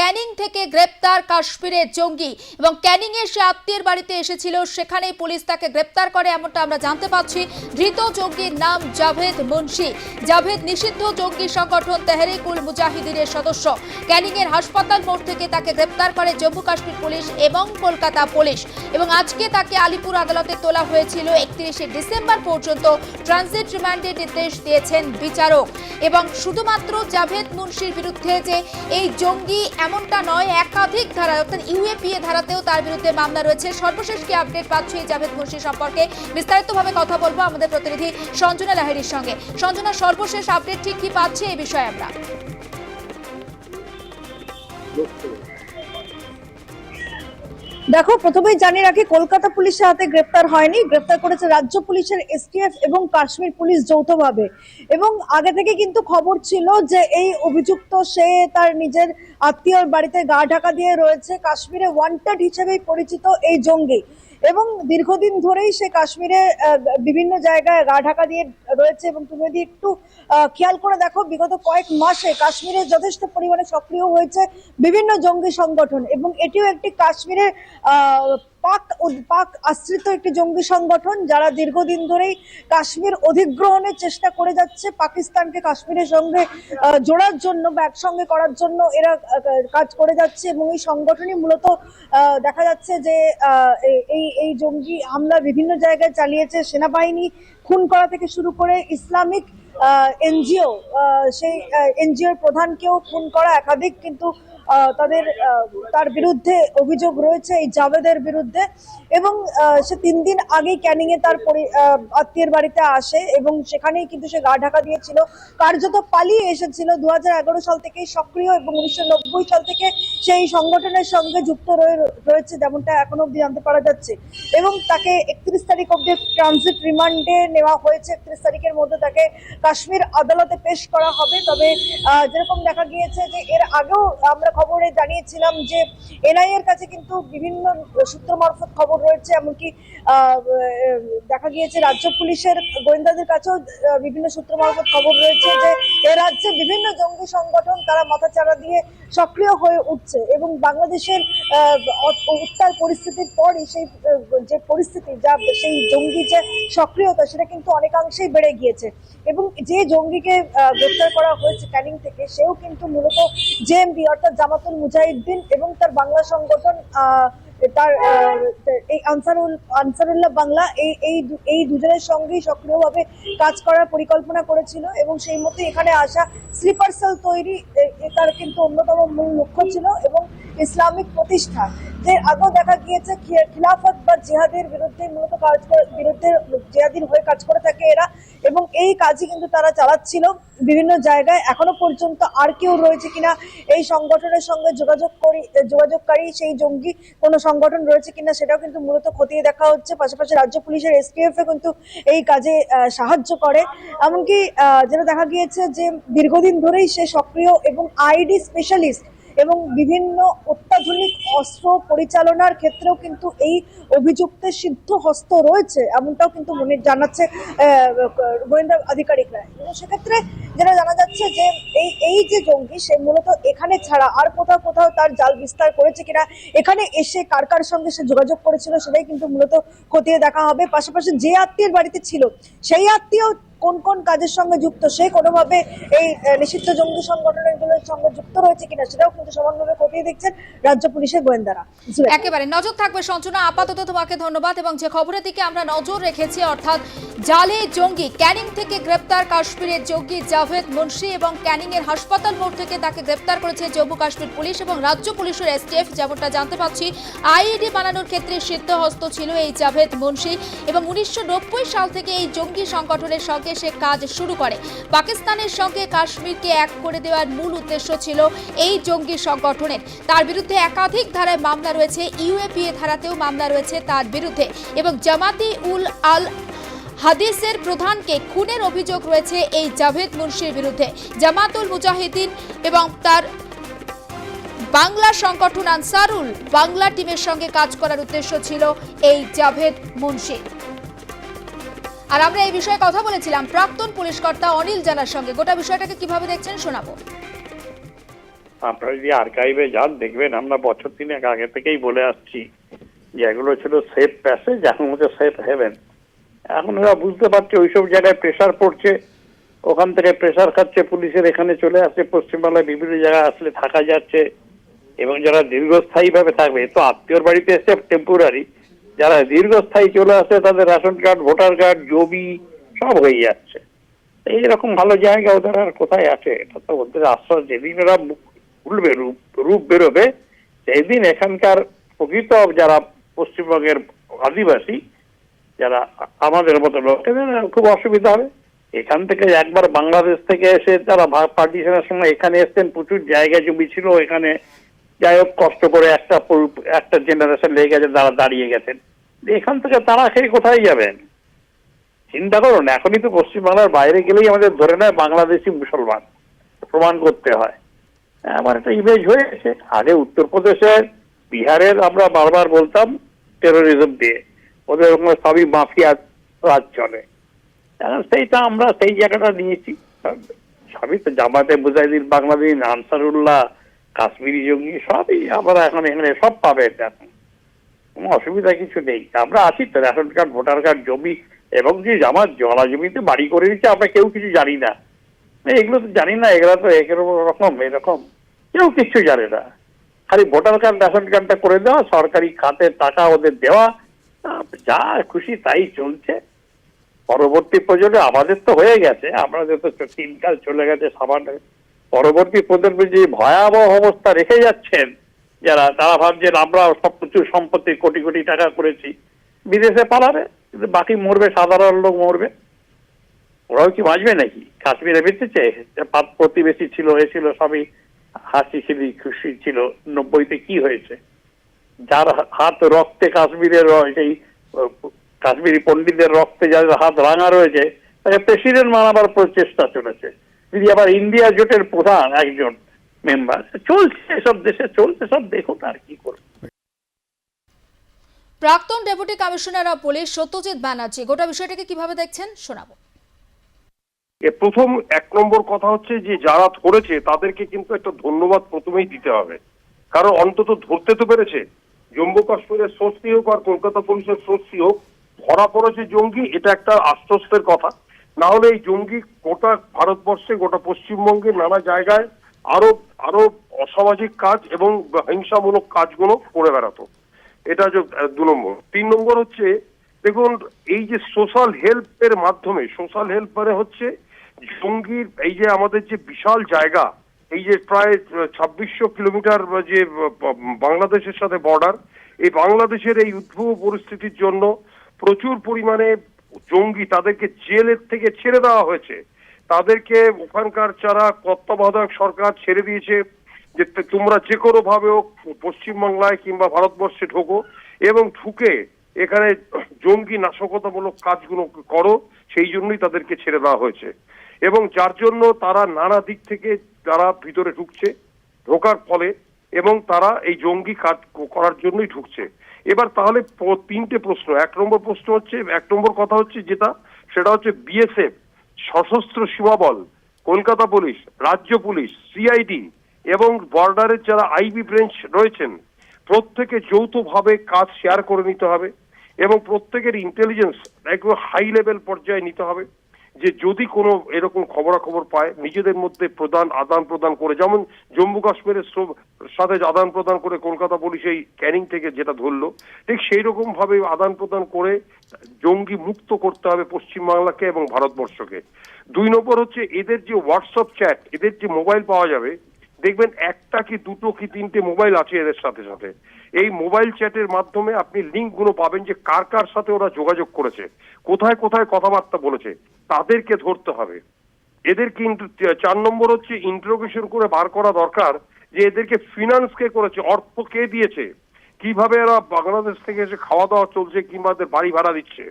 ক্যানিং থেকে গ্রেপ্তার কাশ্মীরের জঙ্গি এবং ক্যানিং এর সে আত্মীয়ের বাড়িতে এসেছিল, সেখানেই পুলিশ তাকে গ্রেপ্তার করে, এমনটা আমরা জানতে পারছি ধৃত জঙ্গির নাম জাভেদ মুন্সি। জাভেদ নিষিদ্ধ জঙ্গি সংগঠন তেহরিকুল মুজাহিদিনের সদস্য। ক্যানিং এর হাসপাতাল মোড় থেকে তাকে গ্রেপ্তার করে জম্মু কাশ্মীর পুলিশ এবং কলকাতা পুলিশ। এবং আজকে তাকে আলিপুর আদালতে তোলা হয়েছিল একত্রিশে ডিসেম্বর পর্যন্ত। ট্রানজিট রিমান্ডের নির্দেশ দিয়েছেন বিচারক। এবং শুধুমাত্র জাভেদ মুন্সির বিরুদ্ধে যে এই জঙ্গি এমনটা নয়, একাধিক ধারা, অর্থাৎ ইউএপিএ ধারাতেও তার বিরুদ্ধে মামলা রয়েছে। সর্বশেষ কি আপডেট পাচ্ছি এই জাভেদ মুর্শি সম্পর্কে? বিস্তারিতভাবে কথা বলব আমাদের প্রতিনিধি সঞ্জনা লাহিড়ির সঙ্গে। সঞ্জনা, সর্বশেষ আপডেট ঠিক কি পাচ্ছে এই বিষয়ে আমরা? দেখো, প্রথমেই জানিয়ে রাখি, কলকাতা পুলিশের হাতে গ্রেপ্তার হয়নি। গ্রেপ্তার করেছে রাজ্য পুলিশের এসটিএফ এবং কাশ্মীর পুলিশ যৌথভাবে। এবং আগে থেকে কিন্তু খবর ছিল যে এই অভিযুক্ত, সে তার নিজের আত্মীয়র বাড়িতে গা ঢাকা দিয়ে রয়েছে। কাশ্মীরে ওয়ান্টেড হিসেবেই পরিচিত এই জঙ্গি। এবং দীর্ঘদিন ধরেই সে কাশ্মীরে বিভিন্ন জায়গায় গা ঢাকা দিয়ে রয়েছে এবং তুমি যদি একটু খেয়াল করে দেখো, বিগত কয়েক মাসে কাশ্মীরে যথেষ্ট পরিমাণে সক্রিয় হয়েছে বিভিন্ন জঙ্গি সংগঠন এবং এটিও একটি কাশ্মীরের পাক পাক আশ্রিত একটি জঙ্গি সংগঠন যারা দীর্ঘদিন ধরেই কাশ্মীর অধিগ্রহণের চেষ্টা করে যাচ্ছে, পাকিস্তানকে কাশ্মীরের সঙ্গে জোড়ার জন্য বা একসঙ্গে করার জন্য এরা কাজ করে যাচ্ছে এবং এই সংগঠনই মূলত দেখা যাচ্ছে যে এই এই জঙ্গি হামলা বিভিন্ন জায়গায় চালিয়েছে, সেনাবাহিনী খুন করা থেকে শুরু করে ইসলামিক এনজিও সেই এনজিওর প্রধানকেও খুন করা একাধিক, কিন্তু তাদের তার বিরুদ্ধে অভিযোগ রয়েছে এই জাভেদের বিরুদ্ধে। এবং সে তিন দিন আগেই ক্যানিং এ তার আত্মীয়ের বাড়িতে আসে এবং সেখানেই কিন্তু সে গা ঢাকা দিয়েছিল। কার্যত পালিয়ে এসেছিল দু হাজার এগারো সাল থেকেই সক্রিয় এবং উনিশশো নব্বই সাল থেকে সেই সংগঠনের সঙ্গে যুক্ত রয়ে- রয়েছে যেমনটা এখনও অব্দি জানতে পারা যাচ্ছে। এবং তাকে একত্রিশ তারিখ অব্দি ট্রানজিট রিমান্ডে নেওয়া হয়েছে। একত্রিশ তারিখের মধ্যে তাকে কাশ্মীর আদালতে পেশ করা হবে। তবে যেরকম দেখা গিয়েছে যে এর আগেও আমরা খবরে জানিয়েছিলাম যে এনআই এর কাছে কিন্তু বিভিন্ন সূত্র মারফত খবর রয়েছে এমনকি দেখা গিয়েছে রাজ্য পুলিশের গোয়েন্দাদের কাছেও বিভিন্ন সূত্র মারফত খবর রয়েছে যে এ রাজ্যে বিভিন্ন জঙ্গি সংগঠন তারা মাথাচাড়া দিয়ে সক্রিয় হয়ে উঠছে এবং বাংলাদেশের উত্তাল পরিস্থিতির পরই সেই যে পরিস্থিতি যা সেই জঙ্গি যে সক্রিয়তা সেটা কিন্তু অনেকাংশেই বেড়ে গিয়েছে এবং যে জঙ্গিকে গ্রেপ্তার করা হয়েছে ক্যানিং থেকে সেও কিন্তু মূলত জেএমবি অর্থাৎ জামাতুল মুজাহিদ্দিন এবং তার বাংলা সংগঠন আহ, তার এই আনসারুল, আনসারুল্লাহ বাংলা এই এই এই দুজনের সঙ্গেই সক্রিয়ভাবে কাজ করার পরিকল্পনা করেছিল এবং সেই মতো এখানে আসা স্লিপার সেল তৈরি তার কিন্তু অন্যতম মূল লক্ষ্য ছিল এবং ইসলামিক প্রতিষ্ঠা যে আগেও দেখা গিয়েছে খিলাফত বা জিহাদের বিরুদ্ধে মূলত কাজ করে বিরুদ্ধে জিহাদির হয়ে কাজ করে থাকে এরা। এবং এই কাজই কিন্তু তারা চালাচ্ছিল বিভিন্ন জায়গায়। এখনও পর্যন্ত আর কেউ রয়েছে কিনা এই সংগঠনের সঙ্গে যোগাযোগ করি যোগাযোগকারী সেই জঙ্গি কোনো সংগঠন রয়েছে কিনা সেটাও কিন্তু মূলত খতিয়ে দেখা হচ্ছে। পাশাপাশি রাজ্য পুলিশের এসটিএফ কিন্তু এই কাজে সাহায্য করে। এমনকি যেটা দেখা গিয়েছে যে দীর্ঘদিন ধরেই সে সক্রিয় এবং আইডি স্পেশালিস্ট এবং বিভিন্ন অত্যাধুনিক অস্ত্র পরিচালনার ক্ষেত্রেও কিন্তু এই অভিযুক্তের সিদ্ধ হস্ত রয়েছে, এমনটাও কিন্তু মনে জানাচ্ছে গোয়েন্দা আধিকারিকরা। সেক্ষেত্রে যেটা জানা যাচ্ছে যে এই এই যে জঙ্গি, সে মূলত এখানে ছাড়া আর কোথাও কোথাও তার জাল বিস্তার করেছে কিনা, এখানে এসে কার কার সঙ্গে সে যোগাযোগ করেছিল সেটাই কিন্তু মূলত খতিয়ে দেখা হবে। পাশাপাশি যে আত্মীয়ের বাড়িতে ছিল, সেই আত্মীয় কোন কোন কাজের সঙ্গে যুক্ত, সে কোনোভাবে এই নিষিদ্ধ জঙ্গি সংগঠনের সঙ্গে যুক্ত রয়েছে কিনা, সেটাও কিন্তু সমানভাবে খতিয়ে দেখছেন রাজ্য পুলিশের গোয়েন্দারা। একেবারে, নজর থাকবে সঞ্চনা, আপাতত তোমাকে ধন্যবাদ এবং যে খবরের দিকে আমরা নজর রেখেছি, অর্থাৎ জালে জঙ্গি, ক্যানিং থেকে গ্রেপ্তার কাশ্মীরের জঙ্গি জাভেদ মুন্সি এবং ক্যানিং এর হাসপাতাল মোড় থেকে তাকে গ্রেপ্তার করেছে জম্মু কাশ্মীর পুলিশ এবং রাজ্য পুলিশের এসটিএফ, যেমনটা জানতে পাচ্ছি। আইইডি বানানোর ক্ষেত্রে সিদ্ধহস্ত ছিল এই জাভেদ মুন্সি এবং উনিশশো নব্বই সাল থেকে এই জঙ্গি সংগঠনের সঙ্গে সে কাজ শুরু করে। পাকিস্তানের সঙ্গে কাশ্মীরকে এক করে দেওয়ার মূল উদ্দেশ্য ছিল এই জঙ্গি সংগঠনের। তার বিরুদ্ধে একাধিক ধারায় মামলা রয়েছে, ইউএপিএ ধারাতেও মামলা রয়েছে তার বিরুদ্ধে এবং জামাতি উল আল হাদিসের প্রধানকে খুনের অভিযোগ রয়েছে এই জাভেদ মুন্সির বিরুদ্ধে। জামাতুল মুজাহিদিন এবং তার বাংলা সংগঠন আনসারুল বাংলা টিমের সঙ্গে কাজ করার উদ্দেশ্য ছিল এই জাভেদ মুন্সি। আর আমরা এই বিষয়ে কথা বলেছিলাম। প্রাক্তন পুলিশ কর্তা অনিল জানার সঙ্গে। গোটা বিষয়টাকে কীভাবে দেখছেন শোনাবো। আপনারা যদি আর্কাইভে যান, দেখবেন আমরা বছর তিনেক আগে থেকেই বলে আসছি যে এগুলো ছিল সেফ প্যাসেজ এখন হচ্ছে সেফ হেভেন এখন ওরা বুঝতে পারছে ওইসব জায়গায় প্রেশার পড়ছে। ওখান থেকে প্রেশার খাচ্ছে, পুলিশের এখানে চলে আসছে পশ্চিমবাংলায় বিভিন্ন জায়গায় আসলে থাকা যাচ্ছে। এবং যারা দীর্ঘস্থায়ী ভাবে থাকবে তো আত্মীয়র বাড়িতে এসছে টেম্পোরারি যারা দীর্ঘস্থায়ী চলে আসে তাদের রেশন কার্ড ভোটার কার্ড জমি সব হয়ে যাচ্ছে। এইরকম ভালো জায়গা ওদের আর কোথায় আছে? এটা তো ওদের আশ্বাস যেদিন ওরা খুলবে, রূপ রূপ বেরোবে সেই দিন এখানকার প্রকৃত যারা পশ্চিমবঙ্গের আদিবাসী যারা আমাদের মতো লোক খুব অসুবিধা হবে। এখান থেকে একবার বাংলাদেশ থেকে এসে তারা পার্টিশনের সময় এখানে এসছেন, প্রচুর জায়গা জমি ছিল এখানে যাই হোক, কষ্ট করে একটা একটা জেনারেশন লেগে গেছে তারা দাঁড়িয়ে গেছেন। এখান থেকে তারা সেই কোথায় যাবেন? চিন্তা করুন, এখনই তো পশ্চিমবাংলার বাইরে গেলেই আমাদের ধরে নেয় বাংলাদেশি মুসলমান। প্রমাণ করতে হয়। আমার একটা ইমেজ হয়েছে। আগে উত্তরপ্রদেশের, বিহারের আমরা বারবার বলতাম টেরোরিজম দিয়ে। ওদের ওখানে সবই মাফিয়া রাজ চলে। সেইটা আমরা সেই জায়গাটা নিয়েছি। সবই তো জামাতে মুজাহিদিন, বাংলাদেশ, আনসারুল্লাহ, কাশ্মীরি জঙ্গি সবই আমরা এখন এখানে সব পাবে এখন কোনো অসুবিধা কিছু নেই। আমরা আছি তো, রেশন কার্ড, ভোটার কার্ড, জমি, এবং যে আমার জলা জমিতে বাড়ি করে দিচ্ছে আমরা কেউ কিছু জানি না। এগুলো তো জানি না, এগুলো তো এরকম এরকম। কেউ কিছু জানে না। খালি ভোটার কার্ড, রেশন কার্ডটা করে দেওয়া, সরকারি খাতে টাকা ওদের দেওয়া যা খুশি তাই চলছে। পরবর্তী প্রজন্মে আমাদের তো হয়ে গেছে আমাদের তো তিনকাল চলে গেছে, সামান্য। পরবর্তী প্রজন্মে যে ভয়াবহ অবস্থা রেখে যাচ্ছেন যারা, তারা ভাবছেন আমরা সব প্রচুর সম্পত্তি, কোটি কোটি টাকা করেছি। বিদেশে পালাবে বাকি মরবে, সাধারণ লোক মরবে। ওরাও কি বাঁচবে নাকি? কাশ্মীরে বেঁচেছে? প্রতিবেশী ছিল, এ ছিল, সবই হাসি ছিলি খুশি ছিল। নব্বইতে কি হয়েছে? যার হাত রক্তে কাশ্মীরের সেই কাশ্মীরি পণ্ডিতের রক্তে যাদের হাত রাঙা রয়েছে তাকে প্রেসিডেন্ট মানাবার প্রচেষ্টা চলেছে। যদি আবার ইন্ডিয়া জোটের প্রধান একজন মেম্বার চলছে এসব দেশে চলছে সব দেখুন আর কি করবে। প্রাক্তন deputy commissioner of police Satyajit Banerjee গোটা বিষয়টাকে কীভাবে দেখছেন? শোনাবো। এ প্রথম এক নম্বর কথা হচ্ছে যে যারা ধরেছে তাদেরকে কিন্তু একটা ধন্যবাদ প্রথমেই দিতে হবে। কারণ অন্তত ধরতে তো পেরেছে। জম্মু কাশ্মীরের স্বস্তি হোক আর কলকাতা পুলিশের স্বস্তি হোক, ধরা পড়েছে জঙ্গি, এটা একটা আশ্বস্তের কথা। না হলে এই জঙ্গি গোটা ভারতবর্ষে, গোটা পশ্চিমবঙ্গে নানা জায়গায় আরও আরও অসামাজিক কাজ এবং হিংসামূলক কাজগুলো করে বেড়াতো। এটা দু নম্বর। তিন নম্বর হচ্ছে, দেখুন, এই যে সোশ্যাল হেল্পের মাধ্যমে সোশ্যাল হেল্প মানে হচ্ছে জঙ্গির, এই যে আমাদের যে বিশাল জায়গা এই যে প্রায় ছাব্বিশশো কিলোমিটার যে বাংলাদেশের সাথে বর্ডার এই বাংলাদেশের এই উদ্ভব পরিস্থিতির জন্য প্রচুর পরিমাণে জঙ্গি তাদেরকে জেলের থেকে ছেড়ে দেওয়া হয়েছে। তাদেরকে ওখানকার যারা তত্ত্বাবধায়ক সরকার ছেড়ে দিয়েছে, যে তোমরা যে কোনো ভাবে হোক, পশ্চিমবাংলায় কিংবা ভারতবর্ষে ঢোকো এবং ঢুকে এখানে জঙ্গি নাশকতামূলক কাজগুলো করো, সেই জন্যই তাদেরকে ছেড়ে দেওয়া হয়েছে। এবং যার জন্য তারা নানা দিক থেকে তারা ভিতরে ঢুকছে ঢোকার ফলে, এবং তারা এই জঙ্গি কাজ করার জন্যই ঢুকছে। এবার তাহলে তিনটে প্রশ্ন। এক নম্বর প্রশ্ন হচ্ছে, এক নম্বর কথা হচ্ছে যেটা, সেটা হচ্ছে বিএসএফ সশস্ত্র সীমাবল কলকাতা পুলিশ, রাজ্য পুলিশ সিআইডি এবং বর্ডারের যারা আইবি ব্রেঞ্চ রয়েছেন, প্রত্যেকে যৌথভাবে কাজ শেয়ার করে নিতে হবে, এবং প্রত্যেকের ইন্টেলিজেন্স একদম হাই লেভেল পর্যায়ে নিতে হবে। যে যদি কোনো এরকম খবরাখবর পায়, নিজেদের মধ্যে প্রদান আদান প্রদান করে, যেমন জম্মু কাশ্মীরের সাথে আদান প্রদান করে কলকাতা পুলিশ এই ক্যানিং থেকে যেটা ধরলো, ঠিক সেই রকম ভাবে আদান প্রদান করে জঙ্গি মুক্ত করতে হবে পশ্চিমবাংলাকে এবং ভারতবর্ষকে। দুই নম্বর হচ্ছে এদের যে হোয়াটসঅ্যাপ চ্যাট এদের যে মোবাইল পাওয়া যাবে, দেখবেন একটা কি দুটো কি তিনটে মোবাইল আছে এদের সাথে সাথে। এই মোবাইল চ্যাটের মাধ্যমে আপনি লিঙ্কগুলো পাবেন যে কার কার সাথে ওরা যোগাযোগ করেছে, কোথায় কোথায় কথাবার্তা বলেছে, তাদেরকে ধরতে হবে। এদের কিন্তু চার নম্বর হচ্ছে ইন্টারোগেশন করে বার করা দরকার যে এদেরকে ফিনান্স কে করেছে, অর্থ কে দিয়েছে, কীভাবে এরা বাংলাদেশ থেকে এসে খাওয়া দাওয়া চলছে, কিংবা এদের বাড়ি ভাড়া দিচ্ছে,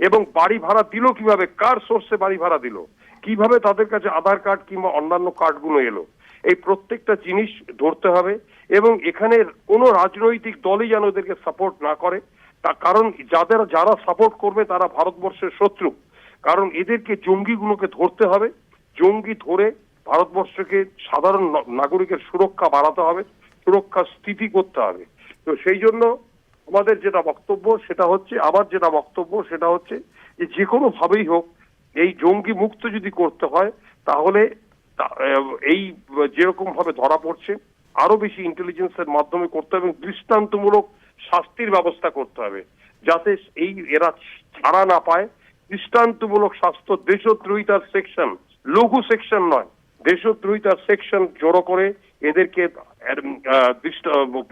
এবং বাড়ি ভাড়া দিল কীভাবে, কার সোর্সে বাড়ি ভাড়া দিল, কীভাবে তাদের কাছে আধার কার্ড কিংবা অন্যান্য কার্ডগুলো এলো। এই প্রত্যেকটা জিনিস ধরতে হবে এবং এখানে কোনো রাজনৈতিক দলই যেন এদেরকে সাপোর্ট না করে। তার কারণ যাদের, যারা সাপোর্ট করবে তারা ভারতবর্ষের শত্রু। কারণ এদেরকে জঙ্গিগুলোকে ধরতে হবে। জঙ্গি ধরে ভারতবর্ষকে সাধারণ নাগরিকের সুরক্ষা বাড়াতে হবে, সুরক্ষা স্থিতি করতে হবে। তো সেই জন্য আমাদের যেটা বক্তব্য সেটা হচ্ছে আবার যেটা বক্তব্য সেটা হচ্ছে যে যে কোনো ভাবেই হোক, এই জঙ্গি মুক্ত যদি করতে হয়, তাহলে এই, যেরকম ভাবে ধরা পড়ছে, আরও বেশি ইন্টেলিজেন্সের মাধ্যমে করতে হবে এবং দৃষ্টান্তমূলক শাস্তির ব্যবস্থা করতে হবে, যাতে এই, এরা ছাড়া না পায়। দৃষ্টান্তমূলক শাস্ত্র দেশদ্রোহিতার সেকশন লঘু সেকশন নয়, দেশদ্রোহিতার সেকশন জড়ো করে এদেরকে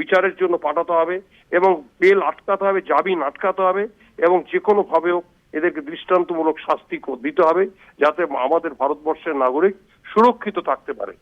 বিচারের জন্য পাঠাতে হবে এবং বেল আটকাতে হবে, জামিন আটকাতে হবে এবং যে কোনো ভাবেও এদেরকে দৃষ্টান্তমূলক শাস্তি দিতে হবে, যাতে আমাদের ভারতবর্ষের নাগরিক সুরক্ষিত থাকতে পারে।